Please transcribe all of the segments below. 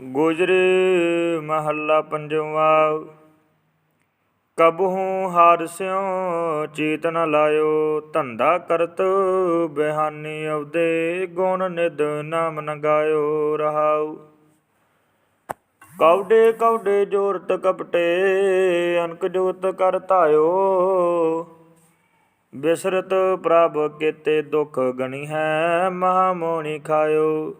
ਗੁਜਰੇ ਮਹੱਲਾ ਪੰਜਵਾ, ਕਬਹੂ ਹਾਰ ਸਿਉ ਚੇਤਨ ਲਾਇਓ, ਧੰਦਾ ਕਰਤ ਬਿਹਾਨੀ ਅਵਦੇ ਗੁਣ ਨਿਦ ਨਾਮ ਨ ਗਾਇਓ ਰਹਾਉ। ਕੌਡੇ ਕੌਡੇ ਜੋਰਤ ਕਪਟੇ, ਅਨਕ ਜੋਤ ਕਰ ਧਾਇਓ। ਬਿਸਰਤ ਪ੍ਰਭ ਕੀਤੇ ਦੁਖ ਗਣੀ ਹੈ, ਮਹਾ ਮੋਣੀ ਖਾਇਓ।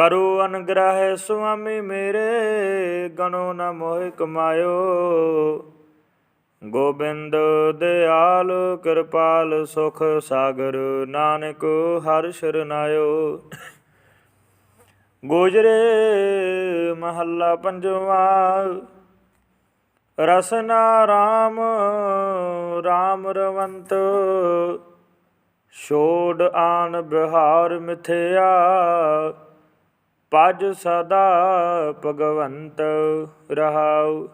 ਕਰੋ ਅਨਗ੍ਰਹਿ ਸੁਆਮੀ ਮੇਰੇ, ਗਣੋ ਨ ਮੋਹਿ ਕਮਾਇਓ। ਗੋਬਿੰਦ ਦਿਆਲ, ਕਿਰਪਾਲ ਸੁਖ ਸਾਗਰ, ਨਾਨਕ ਹਰ ਸ਼ਰਨਾਇਓ ਗੋਜਰੇ ਮਹੱਲਾ ਪੰਜਵਾ ਰਸਨਾ ਰਾਮ ਰਾਮ ਰਵੰਤ। ਛੋੜ ਆਨ ਬਿਹਾਰ ਮਿਥਿਆ ਪਜ ਸਦਾ ਭਗਵੰਤ ਰਹਾਉ।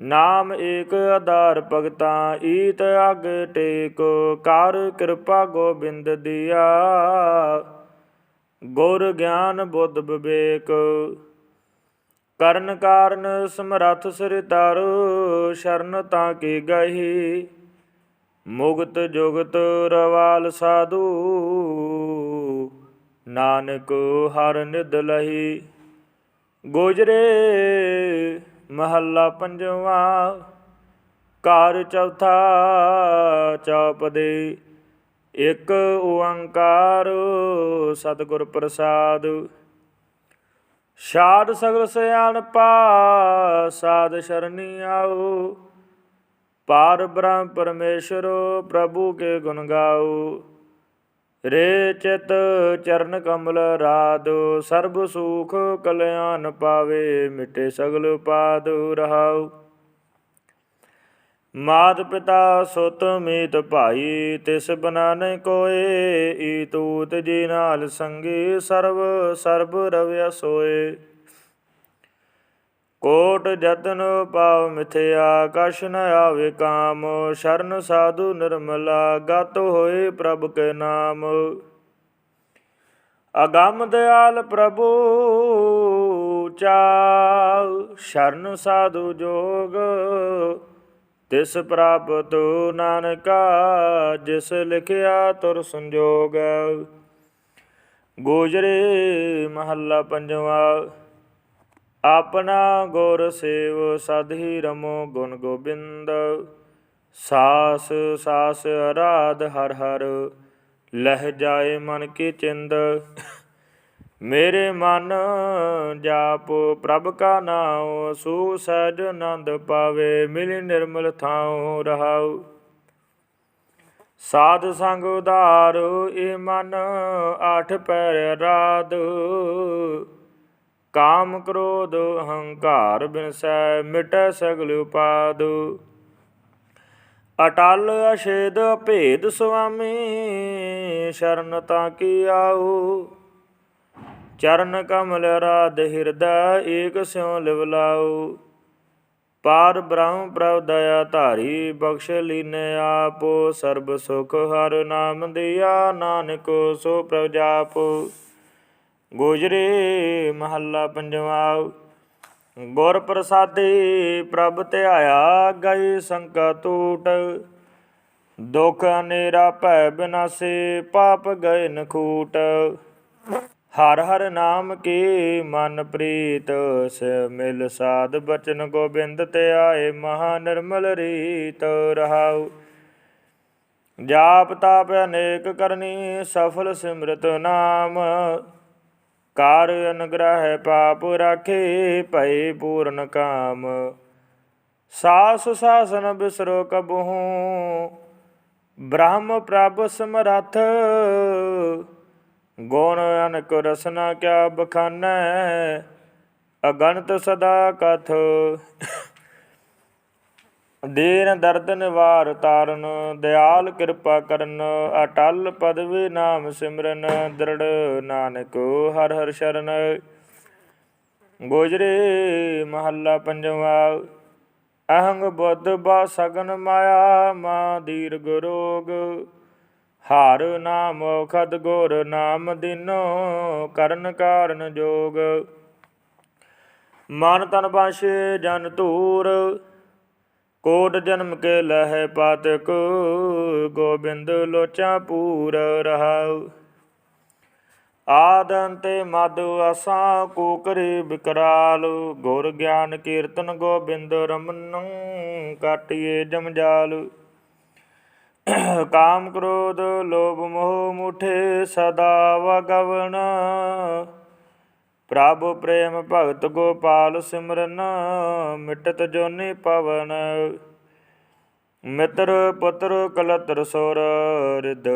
ਨਾਮ ਏਕ ਆਧਾਰ ਭਗਤਾਂ, ਈਤ ਅਗ ਟੇਕ, ਕਰ ਕਿਰਪਾ ਗੋਬਿੰਦ ਦਿਆ। ਗੁਰ ਗਿਆਨ ਬੁੱਧ ਵਿਵੇਕ, ਕਰਨ ਕਾਰਨ ਸਮਰੱਥ ਸਿਰ ਤਾਰੋ, ਸ਼ਰਨ ਤਾਂ ਕੀ ਗਹੀ। ਮੁਗਤ ਜੁਗਤ ਰਵਾਲ ਸਾਧੂ ਨਾਨਕ ਹਰ ਨਿਦ ਲਹੀ। ਗੋਜਰੇ ਮਹੱਲਾ ਪੰਜਵਾਂ ਕਾਰ ਚੌਥਾ ਚੌਪਦੇ ਇਕ ਓੰਕਾਰ ਸਤਿਗੁਰ ਪ੍ਰਸਾਦ। ਸ਼ਾਦ ਸਗਲ ਸਿਆਣਪਾ ਸਾਧ ਸ਼ਰਨੀ ਆਓ। ਪਾਰ ਬ੍ਰਹਮ ਪਰਮੇਸ਼ਰ ਪ੍ਰਭੂ ਕੇ ਗੁਣ ਗਾਓ। ਰੇ ਚਿਤ ਚਰਨ ਕਮਲ ਰਾਦ, ਸਰਬ ਸੁਖ ਕਲਿਆਣ ਪਾਵੇ, ਮਿਟੇ ਸਗਲ ਪਾਦ ਰਹਾਉ। ਮਾਤ ਪਿਤਾ ਸੁਤ ਮੀਤ ਭਾਈ, ਤਿਸ ਬਨਾ ਕੋਏ, ਈ ਤੂਤ ਜੀ ਨਾਲ ਸੰਗੀ ਸਰਬ ਸਰਬ ਰਵਿਆ ਸੋਏ। ਕੋਟ ਜਤਨ ਪਾਵ ਮਿਥਿਆ ਕਛ ਨ ਆਵੇ ਕਾਮ, ਸ਼ਰਨ ਸਾਧੂ ਨਿਰਮਲਾ ਗਤ ਹੋਏ ਪ੍ਰਭ ਕੇ ਨਾਮ। ਅਗੰਮ ਦਿਆਲ ਪ੍ਰਭੂ ਚਾਉ, ਸ਼ਰਨ ਸਾਧੂ ਜੋਗ, ਤਿਸ ਪ੍ਰਾਪਤ ਨਾਨਕਾ, ਜਿਸ ਲਿਖਿਆ ਤੁਰ ਸੰਜੋਗ। ਗੋਜਰੇ ਮਹੱਲਾ ਪੰਜਵਾ। ਆਪਣਾ ਗੁਰ ਸੇਵ ਸਦ ਰਮੋ ਗੁਣ ਗੋਬਿੰਦ। ਸਾਸ ਸਾਸ ਅਰਾਧ ਹਰ ਹਰ, ਲਹਿ ਜਾਏ ਮਨ ਕੀ ਚਿੰਦ। ਮੇਰੇ ਮਨ ਜਾਪ ਪ੍ਰਭ ਕਾ ਨਾਉ, ਸੂ ਸਹਿਜ ਆਨੰਦ ਪਾਵੇ, ਮਿਲ ਨਿਰਮਲ ਥਾਉ ਰਹਾਉ। ਸਾਧ ਸੰਗ ਉਧਾਰ, ਇਹ ਮਨ ਆਠ ਪੈਰ ਰਾਧ। ਕਾਮ ਕ੍ਰੋਧ ਹੰਕਾਰ ਬਿਨਸੈ, ਮਿਟੈ ਸਗਲ ਉਪਾਦ। ਅਟਲ ਅਛੇਦ ਭੇਦ ਸੁਆਮੀ, ਸ਼ਰਨ ਤਾਂ ਕੀ ਆਉ? ਚਰਨ ਕਮਲ ਰਾਧ ਹਿਰਦੈ, ਏਕ ਸਿਉ ਲਿਵਲਾਉ ਪਾਰ ਬ੍ਰਹਮ ਪ੍ਰਭ ਦਇਆ ਧਾਰੀ, ਬਖਸ਼ ਲੀਨੇ ਆਪੋ। ਸਰਬ ਸੁਖ ਹਰ ਨਾਮ ਦਿਆ, ਨਾਨਕ ਸੋ ਪ੍ਰਭ ਜਾਪੋ। ਗੋਜਰੇ ਮਹੱਲਾ ਪੰਜਵਾ। ਗੁਰ ਪ੍ਰਸਾਦੇ ਪ੍ਰਭ ਧਿਆਇਆ, ਗਏ ਸੰਕਾ ਟੂਟ ਦੁਖ ਹਨੇਰਾ ਭੈ ਬਿਨਾਸੇ, ਪਾਪ ਗਏ ਨਖੂਟ। ਹਰ ਹਰ ਨਾਮ ਕੀ ਮਨ ਪ੍ਰੀਤ ਸ ਮਿਲ ਸਾਧ ਬਚਨ ਗੋਬਿੰਦ ਤੇ ਆਏ ਮਹਾ ਨਿਰਮਲ ਰੀਤ ਰਹਾਉ। ਜਾਪ ਤਾਪ ਅਨੇਕ ਕਰਨੀ, ਸਫਲ ਸਿਮਰਤ ਨਾਮ। ਕਾਰ ਅਨਗ੍ਰਹਿ ਪਾਪ ਰਾਖੇ ਭਏ ਪੂਰਨ ਕਾਮ। ਸਾਸ ਸਾਸਨ ਬਿਸਰੋ ਕਬਹੂ, ਬ੍ਰਹਮ ਪ੍ਰਭ ਸਮਰਥ। ਗੁਣ ਅਨਕ ਰਸਨਾ ਕਿਆ ਬਖਾਨੈ ਅਗਣਤ ਸਦਾ ਕਥ। ਦੇਨ ਦਰਦ ਨਿਵਾਰ ਤਾਰਨ, ਦਿਆਲ ਕਿਰਪਾ ਕਰਨ, ਅਟਲ ਪਦਵੀ ਨਾਮ ਸਿਮਰਨ, ਦ੍ਰਿੜ ਨਾਨਕ ਹਰ ਹਰ ਸ਼ਰਨ। ਗੋਜਰੇ ਮਹੱਲਾ ਪੰਜਵਾ, ਅਹੰਗ ਬੁੱਧ ਬਾ ਸਗਨ ਮਾਇਆ, ਮਾ ਦੀਰਘ ਰੋਗ। ਹਾਰ ਨਾਮ ਖਦ ਗੁਰ ਨਾਮ ਦਿਨੋ, ਕਰਨ ਕਾਰਨ ਜੋਗ। ਮਨ ਤਨ ਬਾਸ਼ੇ ਜਨ ਧੂਰ ਕੋਟ ਜਨਮ ਕੇ ਲਹਿ ਪਾਤਕ, ਗੋਬਿੰਦ ਲੋਚਾ ਪੂਰ ਰਹਾਉ। ਆਦੰਤੇ ਮਦ ਅਸਾਂ ਕੋਕਰੇ ਬਿਕਰਾਲ ਗੁਰ ਗਿਆਨ ਕੀਰਤਨ ਗੋਬਿੰਦ ਰਮਨ ਕਾਟਿਏ ਜਮਜਾਲ। ਕਾਮ ਕ੍ਰੋਧ ਲੋਭ ਮੋਹ ਮੁਠੇ ਸਦਾ ਵਗਵਣ। ਪ੍ਰਭ ਪ੍ਰੇਮ ਭਗਤ ਗੋਪਾਲ ਸਿਮਰਨ, ਮਿਟਤ ਜੋਨੀ ਪਵਨ। ਮਿੱਤਰ ਪੁੱਤਰ ਕਲਤਰ ਸੁਰ ਰਿਦ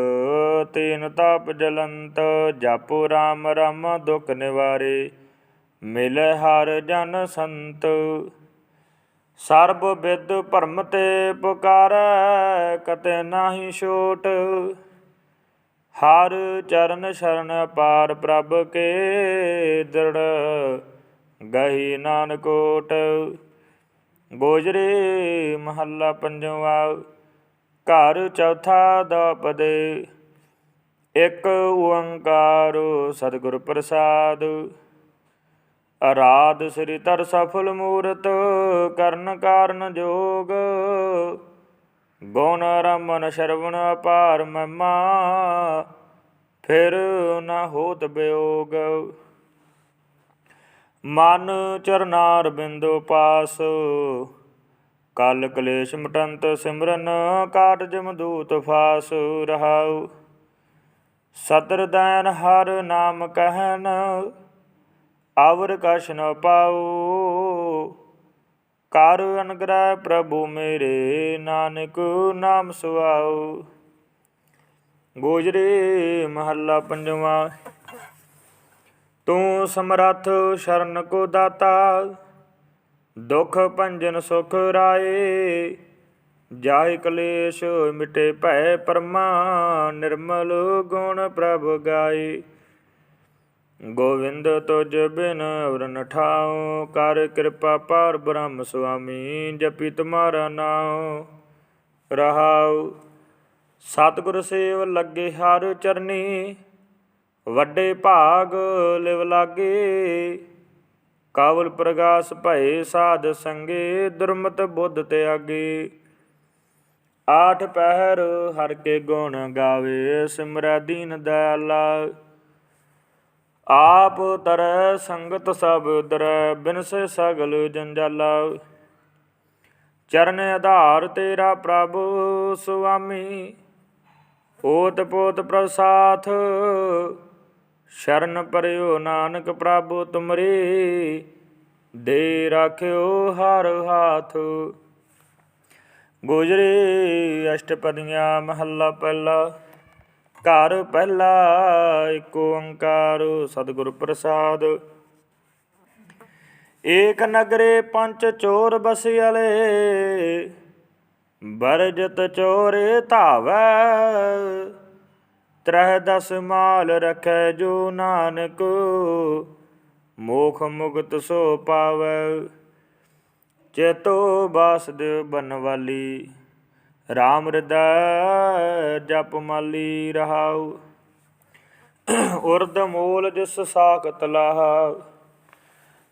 ਤੀਨ ਤਾਪ ਜਲੰਤ, ਜਪੁ ਰਾਮ ਰਾਮ ਦੁਖ ਨਿਵਾਰੇ, ਮਿਲ ਹਰ ਜਨ ਸੰਤ। ਸਰਬ ਵਿਦ ਭਰਮ ਤੇ ਪੁਕਾਰੈ, ਕਤੇ ਨਾਹੀ ਛੋਟ। ਹਰ ਚਰਨ ਸ਼ਰਨ ਪਾਰ ਪ੍ਰਭ ਕੇ ਦ੍ਰਿੜ, ਗਹੀ ਨਾਨਕੋਟ ਗੋਜਰੇ ਮਹੱਲਾ ਪੰਜਵਾ, ਘਰ ਚੌਥਾ ਦਪਦੇ, ਇੱਕ ਓੰਕਾਰ ਸਤਿਗੁਰ ਪ੍ਰਸਾਦ। ਅਰਾਧ ਸ੍ਰੀ ਤਰ ਸਫਲ ਮੂਰਤ ਕਰਨ ਕਾਰਨ ਜੋਗ ਗੁਣ ਰਮਨ ਸ਼ਰਵਣ ਅਪਾਰ ਮਹਿਮਾ, ਫਿਰ ਨਾ ਹੋਤ ਬਿਯੋਗ ਮਨ ਚਰਨਾਰ ਬਿੰਦੋ ਪਾਸ, ਕਲ ਕਲੇਸ਼ ਮਟੰਤ ਸਿਮਰਨ, ਕਾਟ ਜਮ ਦੂਤ ਫਾਸ ਰਹਾਉ। ਸਤਰ ਦੈਨ ਹਰ ਨਾਮ ਕਹਿਨ ਆਵਰ ਕਛ ਨ ਪਾਉ। ਕਰ ਅਨਗ੍ਰਹਿ ਪ੍ਰਭੂ ਮੇਰੇ, ਨਾਨਕ ਨਾਮ ਸੁਆਉ ਗੋਜਰੇ ਮਹੱਲਾ ਪੰਜਵਾਂ, ਤੂੰ ਸਮਰੱਥ ਸ਼ਰਨ ਕੋ ਦਾਤਾ, ਦੁਖ ਭੰਜਨ ਸੁਖ ਰਾਏ, ਜਾਹਿ ਕਲੇਸ਼ ਮਿਟੇ ਭੈ ਪਰਮਾ, ਨਿਰਮਲ ਗੁਣ ਪ੍ਰਭ ਗਾਏ। ਗੋਵਿੰਦ ਤੁਜ ਬਿਨ ਵਰਨ ਠਾਉ, ਕਰ ਕਿਰਪਾ ਪਾਰ ਬ੍ਰਹਮ ਸੁਆਮੀ ਜਪੀ ਤੁਮਾਰਾ ਨਾਉ। ਰਹਾਉ, ਸਤਿਗੁਰ ਸੇਵ ਲੱਗੇ ਹਰ ਚਰਨੀ, ਵੱਡੇ ਭਾਗ ਲਿਵ ਲਾਗੇ। ਕਾਵਲ ਪ੍ਰਗਾਸ ਭਏ ਸਾਧ ਸੰਗੇ, ਦੁਰਮਤ ਬੁੱਧ ਤਿਆਗੇ। ਆਠ ਪਹਿਰ ਹਰ ਕੇ ਗੁਣ ਗਾਵੇ, ਸਿਮਰੈ ਦੀਨ ਦਇਆਲਾ। ਆਪ ਤਰੈ ਸੰਗਤ ਸਭ ਉਦਰੈ ਬਿਨਸ ਸਗਲ ਜੰਜਾਲਾ। ਚਰਨ ਆਧਾਰ ਤੇਰਾ ਪ੍ਰਭ ਸੁਆਮੀ ਓਤ ਪੋਤ ਪ੍ਰਸਾਥ ਸ਼ਰਨ ਪਰਿਓ ਨਾਨਕ ਪ੍ਰਭ ਤੁਮਰੇ, ਦੇ ਰਾਖਿਓ ਹਰ ਹਾਥ। ਗੁਜਰੇ ਅਸ਼ਟਪਦੀਆਂ ਮਹੱਲਾ ਪਹਿਲਾ। ਘਰ ਪਹਿਲਾ ਏਕ ਓੰਕਾਰ ਸਤਿਗੁਰ ਪ੍ਰਸਾਦ। ਏਕ ਨਗਰੇ ਪੰਚ ਚੋਰ ਬਸਿਆਲੇ, ਬਰਜਤ ਚੋਰੇ ਧਾਵੈ। ਤਰਹ ਦਸ ਮਾਲ ਰਖੈ ਜੋ ਨਾਨਕ, ਮੋਖ ਮੁਕਤ ਸੋ ਪਾਵੈ। ਚੇਤੋ ਬਾਸਦੇਵ ਬਨਵਾਲੀ। RAM ਹਿਰਦੈ ਜਪ ਮਾਲੀ ਰਹਾਉ। ਉਰਦ ਮੂਲ ਜਿਸ ਸਾਖਤ ਲਾਹ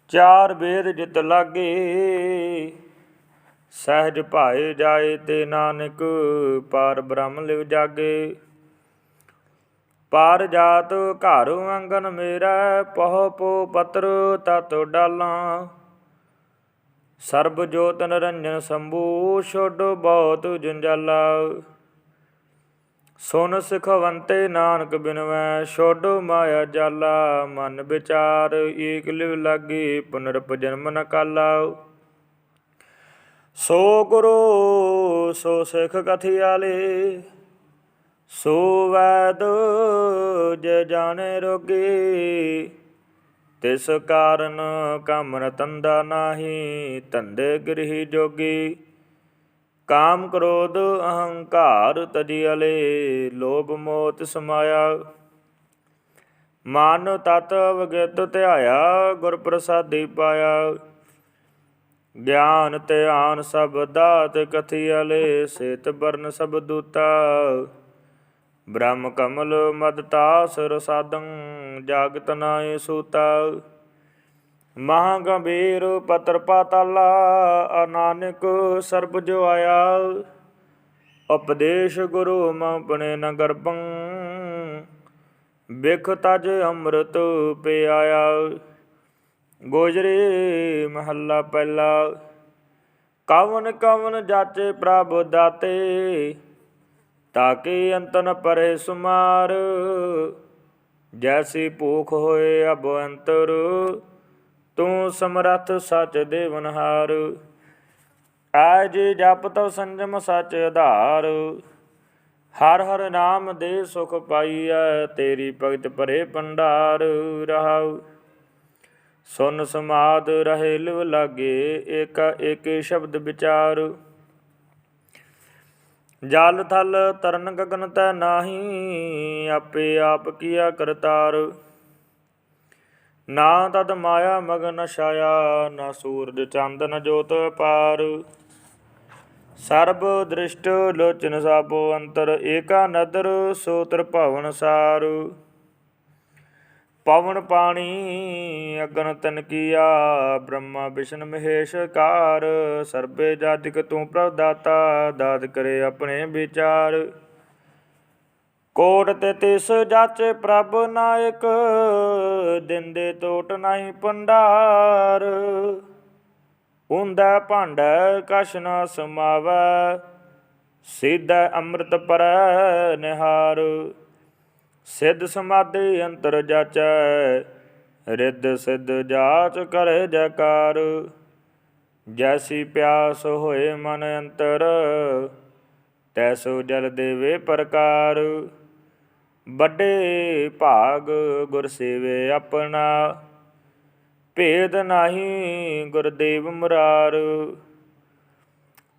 ਚਾਰ ਵੇਦ ਜਿਤ ਲਾਗੇ। ਸਹਿਜ ਭਾਏ ਜਾਏ ਤੇ ਨਾਨਕ, ਪਾਰ ਬ੍ਰਹਮ ਲਿਵ ਜਾਗੇ। ਪਾਰ ਜਾਤ ਘਰ ਆਂਗਨ ਮੇਰਾ, ਪਹੁ ਪੋ ਪਤਰ ਤਤ ਡਾਲਾਂ। ਸਰਬ ਜੋਤ ਨਰੰਜਨ ਸੰਭੂ, ਛੋਡ ਬਹੁਤ ਜੰਜਾਲਾ। ਸੁਨ ਸਿਖਵੰਤੇ ਨਾਨਕ ਬਿਨਵੈ, ਛੋਡ ਮਾਇਆ ਜਾਲਾ। ਮਨ ਵਿਚਾਰ ਏਕ ਲਿਵ ਲਾਗੇ, ਪੁਨਰਪ ਜਨਮ ਨ ਕਾਲਾ। ਸੋ ਗੁਰੂ, ਸੋ ਸਿਖ ਕਥਿਆਲੇ ਸੋ ਵੈਦ, ਜ ਜਾਣੇ ਰੋਗੀ। ਤਿਸ ਕਾਰਨ ਕੰਮ ਰਤੰਦਾ ਨਾਹੀ, ਧੰਦੇ ਗ੍ਰਹਿ ਜੋਗੀ। ਕਾਮ ਕ੍ਰੋਧ ਅਹੰਕਾਰ ਤਜਿਅਲੇ ਲੋਭ ਮੋਤ ਸਮਾਇਆ। ਮਨ ਤਤ ਵਗਤ ਧਿਆਇਆ ਗੁਰ ਪ੍ਰਸਾਦੀ ਪਾਇਆ। ਗਿਆਨ ਧਿਆਨ ਸਭ ਦਾਤ ਕਥਿਅਲੇ ਸੇਤ ਬਰਨ ਸਭ ਦੂਤਾ। ਬ੍ਰਹਮ ਕਮਲ ਮਦ ਤਾਸ ਰਸਾਦੰ ਜਾਗਤ ਨਾਏ ਸੂਤਾ ਮਹਾ ਗੰਭੀਰ ਪਤਰ ਪਾਤਾਲਾ, ਅਨਾਨਕ ਸਰਬ ਜੋ ਆਇਆ ਉਪਦੇਸ਼ ਗੁਰੂ ਮਪਣੇ ਨਗਰ ਪੰਗ ਬਿਖ ਤਜ ਅੰਮ੍ਰਿਤ ਪਿਆਇਆ ਗੋਜਰੇ ਮਹੱਲਾ ਪਹਿਲਾ, ਕਵਨ ਕਵਨ ਜਾਚੇ ਪ੍ਰਭ ਦਾਤੇ ਤਾਕੇ ਅੰਤਨ ਪਰੇ ਸੁਮਾਰ। ਜੈਸੀ ਭੂਖ ਹੋਏ ਅਬ ਅੰਤਰ, ਤੂੰ ਸਮਰੱਥ ਸਚ ਦੇਵਨਹਾਰ ਆਜ ਜਪ ਤਉ ਸੰਜਮ ਸਚ ਆਧਾਰ। ਹਰ ਹਰ ਨਾਮ ਦੇ ਸੁਖ ਪਾਈਐ, ਤੇਰੀ ਭਗਤ ਭਰੇ ਪੰਡਾਰ ਰਹਾਉ। ਸੁਨ ਸਮਾਦ ਰਹੇ ਲਿਵ ਲਾਗੇ, ਏਕਾ ਏਕੇ ਸ਼ਬਦ ਵਿਚਾਰ। ਜਲ ਥਲ ਤਰਨ ਗਗਨ ਤੈ ਨਾਹੀ, ਆਪੇ ਆਪ ਕੀਆ ਕਰਤਾਰ। ਨਾ ਤਦ ਮਾਇਆ ਮਗਨ ਛਾਇਆ, ਨਾ ਸੂਰਜ ਚੰਦ ਨ ਜੋਤ ਪਾਰ। ਸਰਬ ਦ੍ਰਿਸ਼ਟ ਲੋਚਨ ਸਾਬੋ ਅੰਤਰ, ਏਕਾ ਨਦਰ ਸੋਤਰ ਭਵਨ ਸਾਰ। ਪਵਨ ਪਾਣੀ, ਅਗਨ ਤਨ ਕੀਆ, ਬ੍ਰਹਮਾ ਵਿਸ਼ਨ ਮਹੇਸ਼ ਕਾਰ ਸਰਬੇ ਜਾਤਿਕ ਤੂੰ ਪ੍ਰਭ ਦਾਤਾ ਦਾਤ ਕਰੇ ਆਪਣੇ ਵਿਚਾਰ। ਕੋਟ ਤੇ ਤਿਸ ਜਾਚੇ ਪ੍ਰਭ ਨਾਇਕ ਦਿੰਦੇ ਟੋਟ ਨਹੀਂ ਪੰਡਾਰ। ਹੁੰਦਾ ਭਾਂਡਾ, ਕਛ ਨਾ ਸਮਾਵੈ, ਸਿੱਧਾ ਅੰਮ੍ਰਿਤ ਪਰੈ ਨਿਹਾਰ। ਸਿੱਧ ਸਮਾਧੇ ਅੰਤਰ ਜਾਚੈ, ਰਿੱਧ ਸਿੱਧ ਜਾਚ ਕਰੇ ਜੈਕਾਰ। ਜੈਸੀ ਪਿਆਸ ਹੋਏ ਮਨ ਅੰਤਰ, ਤੈਸੋ ਜਲ ਦੇਵੇ ਪ੍ਰਕਾਰ। ਵੱਡੇ ਭਾਗ ਗੁਰ ਸੇਵੇ ਆਪਣਾ, ਭੇਦ ਨਾਹੀ ਗੁਰਦੇਵ ਮੁਰਾਰ।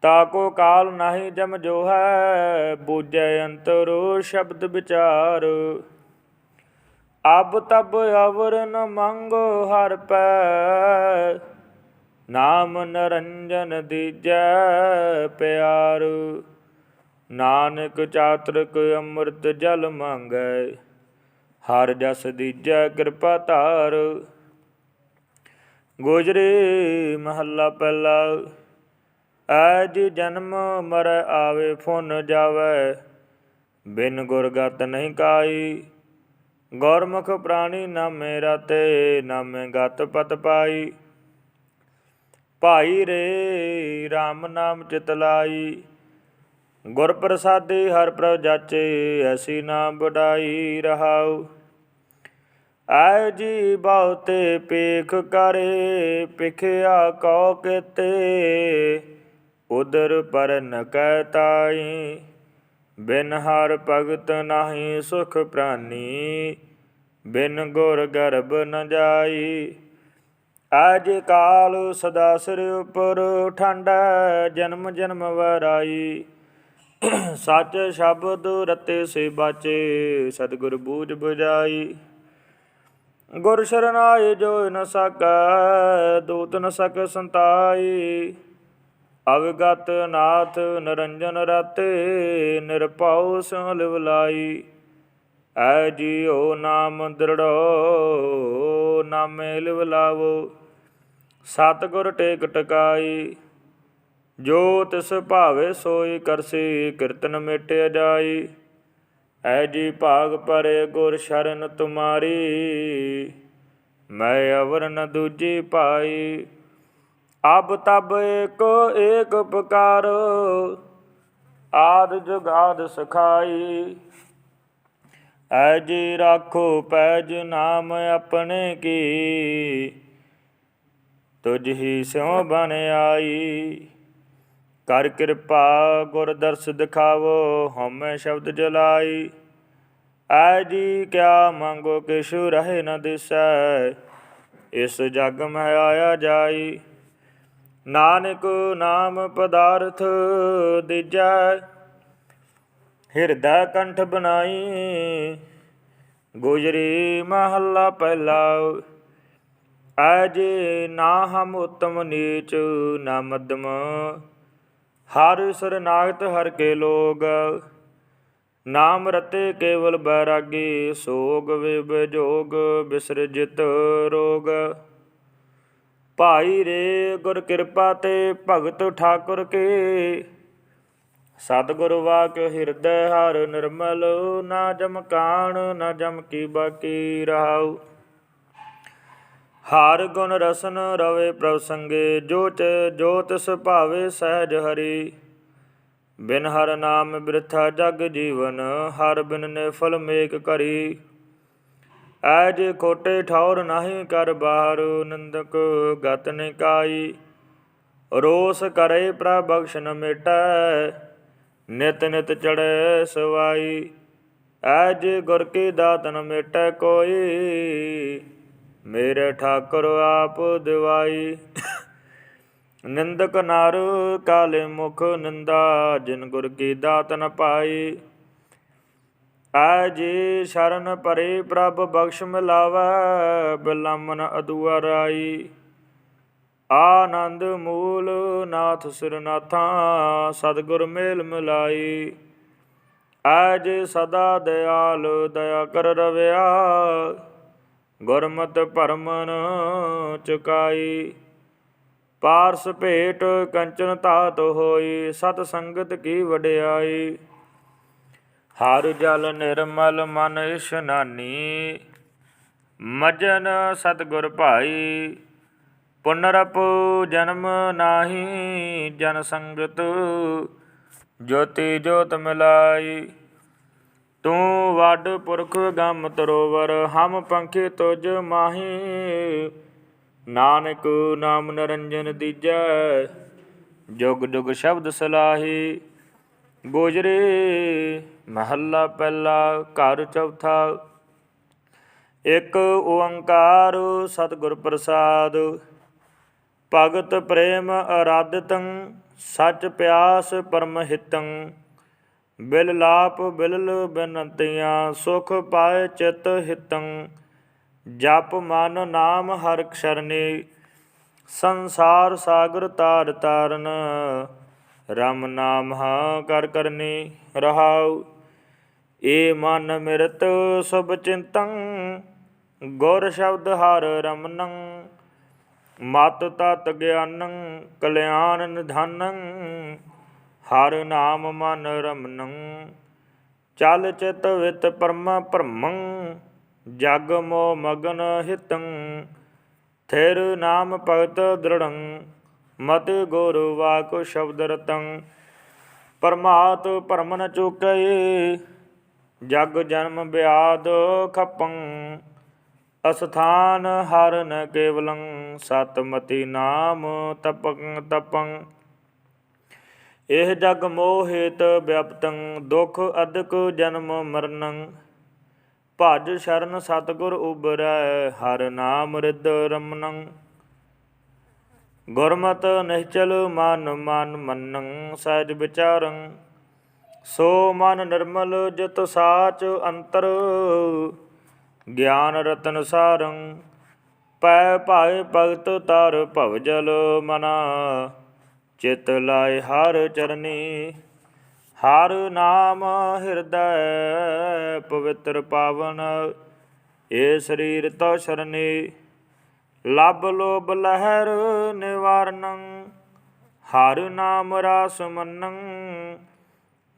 ਤਾਕੋ ਕਾਲ ਨਾਹੀ ਜਮ ਜੋ ਹੈ, ਬੂਝੈ ਅੰਤਰੋ ਸ਼ਬਦ ਵਿਚਾਰ। ਅਬ ਤਬ ਅਵਰ ਨ ਮੰਗੋ ਹਰ ਪੈ, ਨਾਮ ਨਰੰਜਨ ਦੀਜੈ ਪਿਆਰ। ਨਾਨਕ ਚਾਤ੍ਰਿਕ ਅੰਮ੍ਰਿਤ ਜਲ ਮੰਗੈ, ਹਰ ਜਸ ਦੀਜੈ ਕਿਰਪਾ ਧਾਰ। ਗੁਜ਼ਰੇ ਮਹੱਲਾ ਪਹਿਲਾ। ਐਜ ਜਨਮ ਮਰ ਆਵੇ ਫੁਨ ਜਾਵੇ, ਬਿਨ ਗੁਰਗਤ ਨਹੀਂ ਕਾਈ। ਗੁਰਮੁਖ ਪ੍ਰਾਣੀ ਨਾਮੇ ਰਤੇ, ਨਾਮੇ ਗਤ ਪਤ ਪਾਈ। ਭਾਈ ਰੇ RAM ਨਾਮ ਚਿਤ ਲਾਈ। ਗੁਰ ਪ੍ਰਸਾਦੇ ਹਰ ਪ੍ਰਭ ਜਾਚੇ, ਐਸੀ ਨਾਮ ਵਡਾਈ ਰਹਾਉ। ਆਏ ਜੀ ਬਹੁਤੇ ਪੇਖ ਕਰੇ ਪਿਖਿਆ ਕਉ ਕੇਤੇ। ਉਦਰ ਪਰ ਨ ਕਹਿ ਤਾਈ, ਬਿਨ ਹਰ ਭਗਤ ਨਾਹੀ ਸੁਖ ਪ੍ਰਾਨੀ, ਬਿਨ ਗੁਰ ਗਰਭ ਨ ਜਾਈ। ਅਜ ਕਾਲ ਸਦਾ ਸਿਰ ਉਪਰ ਠੰਡਾ ਜਨਮ ਜਨਮ ਵਰਾਈ। ਸੱਚ ਸ਼ਬਦ ਰਤੇ ਸੇ ਬਾਚੇ, ਸਤਿਗੁਰ ਬੂਝ 부ਜਾਈ ਗੁਰ ਸ਼ਰਨਾਏ ਜੋ ਨ ਸਕੈ, ਦੂਤ ਨ ਸਕ ਸੰਤਾਈ। ਅਵਗਤ ਨਾਥ ਨਰੰਜਨ ਰਤੇ, ਨਿਰਭਉ ਸਿਉ ਲਿਵਲਾਈ ਐ ਜੀਉ ਨਾਮ ਦ੍ਰਿੜੋ, ਨਾਮੇ ਲਿਵਲਾਵੋ ਸਤਿਗੁਰ ਟੇਕ ਟਕਾਈ, ਜੋ ਤਿਸ ਭਾਵੇ ਸੋਈ ਕਰਸੀ, ਕੀਰਤਨ ਮੇਟਿ ਜਾਈ ਐ ਜੀ ਭਾਗ ਪਰੇ ਗੁਰ ਸ਼ਰਨ ਤੁਮਾਰੀ, ਮੈਂ ਅਵਰਨ ਦੂਜੀ ਪਾਈ। ਅਬ ਤਬ ਏਕੋ ਏਕ ਪੁਕਾਰ ਆਦ ਜੁਗਾਦ ਸਖਾਈ। ਐ ਜੀ ਰਾਖੋ ਪੈਜ ਨਾਮ ਆਪਣੇ ਕੀ, ਤੁਝ ਹੀ ਸਿਉ ਬਨ ਆਈ। ਕਰ ਕਿਰਪਾ ਗੁਰ ਦਰਸ ਦਿਖਾਵੋ, ਹਉਮੈ ਸ਼ਬਦ ਜਲਾਈ। ਐ ਜੀ ਕਿਆ ਮੰਗੋ ਕਿਛੁ ਰਹੇ ਨ ਦਿਸੈ, ਇਸ ਜਗ ਮੈਂ ਆਇਆ ਜਾਈ। ਨਾਨਕ ਨਾਮ ਪਦਾਰਥ ਦਿਜੈ, ਹਿਰਦਾ ਕੰਠ ਬਣਾਈ, ਗੁਜਰੀ ਮਹੱਲਾ ਪਹਿਲਾ। ਅਜ ਨਾ ਹਮ ਉਤਮ ਨੀਚ ਨਾ ਮਦਮ ਹਰ ਸਰਨਾਗਤ ਹਰ ਕੇ ਲੋਗ। ਨਾਮ ਰਤੇ ਕੇਵਲ ਬੈਰਾਗੀ, ਸੋਗ ਵਿਬ ਜੋਗ ਬਿਸਰਜਿਤ ਰੋਗ। ਭਾਈ ਰੇ ਗੁਰ ਕਿਰਪਾ ਤੇ ਭਗਤ ਠਾਕੁਰ ਕੇ। ਸਤਿਗੁਰ ਵਾਕਿ ਹਿਰਦੈ ਹਰ ਨਿਰਮਲ, ਨਾ ਜਮ ਕਾਣ, ਨਾ ਜਮ ਕੀ ਬਾਕੀ ਰਹਾਉ। ਹਰ ਗੁਣ ਰਸਨ ਰਵੇ ਪ੍ਰਭ ਸੰਗੇ ਜੋਤ ਚ ਜੋ ਭਾਵੇ ਸਹਿਜ ਹਰੀ। ਬਿਨ ਹਰ ਨਾਮ ਬਿਰਥਾ ਜਗ ਜੀਵਨ, ਹਰ ਬਿਨ ਨੇ ਫਲ ਮੇਕ ਕਰੀ। ਐਜ ਖੋਟੇ ਠੌਰ ਨਹੀਂ ਕਰ ਬਾਹਰ, ਨਿੰਦਕ ਗਤ ਨਿਕਾਈ ਰੋਸ ਕਰੇ ਪ੍ਰਭ ਬਖਸ਼ ਨ ਮਿਟੈ, ਨਿਤ ਨਿਤ ਚੜੈ ਸਵਾਈ। ਐਜ ਗੁਰ ਕੀ ਦਾਤਨ ਨ ਮਿਟੈ ਕੋਈ, ਮੇਰੇ ਠਾਕੁਰ ਆਪ ਦਿਵਾਈ। ਨਿੰਦਕ ਨਰ ਕਾਲੇ ਮੁਖ ਨਿੰਦਾ, ਜਿਨ ਗੁਰ ਕੀ ਦਾਤ ਪਾਈ। ਆ ਜੀ ਸ਼ਰਨ ਪਰੇ ਪ੍ਰਭ ਬਖਸ਼ ਮਿਲਾਵੈ, ਬਿਲਮਨ ਅਦੁਆ ਰਾਈ। ਆਨੰਦ ਮੂਲ ਨਾਥ ਸਿਰਨਾਥਾਂ, ਸਤਿਗੁਰ ਮੇਲ ਮਿਲਾਈ। ਐਜ ਸਦਾ ਦਿਆਲ, ਦਇਆ ਕਰ ਰਵਿਆ, ਗੁਰਮਤਿ ਭਰਮਨ ਚੁਕਾਈ। ਪਾਰਸ ਭੇਟ ਕੰਚਨ ਤਾਤ ਹੋਈ, ਸਤ ਸੰਗਤ ਕੀ ਵਡਿਆਈ। ਹਰ ਜਲ ਨਿਰਮਲ ਮਨ ਇਸ਼ਨਾਨੀ ਮਜਨ ਸਤਗੁਰ ਭਾਈ, ਪੁਨਰਪ ਜਨਮ ਨਾਹੀ ਜਨ ਸੰਗਤ। ਜੋਤੀ ਜੋਤ ਮਿਲਾਈ, ਤੂੰ ਵੱਡ ਪੁਰਖ ਗਮ ਤਰੋਵਰ ਹਮ ਪੰਖੇ ਤੁਜ ਮਾਹੀ। ਨਾਨਕ ਨਾਮ ਨਰੰਜਨ ਦੀਜੈ, ਜੁਗ ਜੁਗ ਸ਼ਬਦ ਸਲਾਹੀ। ਗੋਜਰੇ ਮਹੱਲਾ ਪਹਿਲਾ, ਘਰ ਚੌਥਾ। ਇੱਕ ਓੰਕਾਰ ਸਤਿਗੁਰ ਪ੍ਰਸਾਦ। ਭਗਤ ਪ੍ਰੇਮ ਅਰਾਧਿਤੰ, ਸਚ ਪਿਆਸ ਪਰਮ ਹਿਤੰ। ਬਿਲ ਲਾਪ ਬਿਲਲ ਬਨੰਤਿਆਂ, ਸੁਖ ਪਾਏ ਚਿਤ ਹਿਤੰ। ਜਪ ਮਨ ਨਾਮ ਹਰਿ ਸ਼ਰਨੇ, ਸੰਸਾਰ ਸਾਗਰ ਤਾਰ ਤਾਰਨ। ਰਮ ਨਾਮ ਹਾ ਕਰ ਕਰਨੀ ਰਹਾਉ। ਏ ਮਨ ਮਿਰਤ ਸੁਭ ਚਿੰਤੰ, ਗੁਰ ਸ਼ਬਦ ਹਰ ਰਮਨੰ। ਮਤ ਤਤ ਗਿਆਨੰ, ਕਲਿਆਣ ਨਿਧਾਨੰ, ਹਰ ਨਾਮ ਮਨ ਰਮਨੰ। ਚਲ ਚਿਤ ਵਿਤ ਪਰਮ ਭਰਮੰ, ਜਗ ਮੋ ਮਗਨ ਹਿਤੰ। ਥਿਰ ਨਾਮ ਭਗਤ ਦ੍ਰਿੜੰ। ਮਤ ਗੁਰ ਵਾਕ ਸ਼ਬਦ ਰਤੰ, ਪਰਮਾਤ ਪਰਮਨ ਚੁਕਏ ਜਗ ਜਨਮ ਬਿਆਦ ਖਪੰ, ਅਸਥਾਨ ਹਰ ਨ ਕੇਵਲੰ, ਸਤਮਤੀ ਨਾਮ ਤਪੰ ਤਪੰ। ਇਹ ਜਗ ਮੋਹਿਤ ਵਿਅਪਤੰ, ਦੁਖ ਅਦਕ ਜਨਮ ਮਰਨੰ। ਭਜ ਸ਼ਰਨ ਸਤਗੁਰ ਉਬਰੈ ਹਰ ਨਾਮ ਰਿਦ ਰਮਨੰ। ਗੁਰਮਤ ਨਿਹਚਲ ਮਨ ਮਨ ਮੰਨੰ, ਸਹਿਜ ਵਿਚਾਰੰ। ਸੋ ਮਨ ਨਿਰਮਲ ਜਿਤ ਸਾਚ ਅੰਤਰ। ਗਿਆਨ ਰਤਨ ਸਾਰੰ, ਪੈ ਭਾਏ ਭਗਤ ਤਰ ਭਵ ਜਲ ਮਨਾ। ਚਿਤ ਲਾਇ ਹਰ ਚਰਨੀ, ਹਰ ਨਾਮ ਹਿਰਦੈ ਪਵਿੱਤਰ ਪਾਵਨ। ਏ ਸਰੀਰ ਤੋ ਸ਼ਰਨੀ ਲਬ ਲੋਭ ਲਹਿਰ ਨਿਵਾਰਨੰ, ਹਰ ਨਾਮ ਰਾਸ ਮੰਨੰ।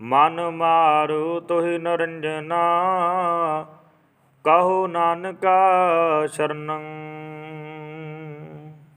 ਮਨ ਮਾਰੂ ਤੋਹਿ ਨਰੰਜਨਾ, ਕਹੋ ਨਾਨਕਾ ਸ਼ਰਨੰ।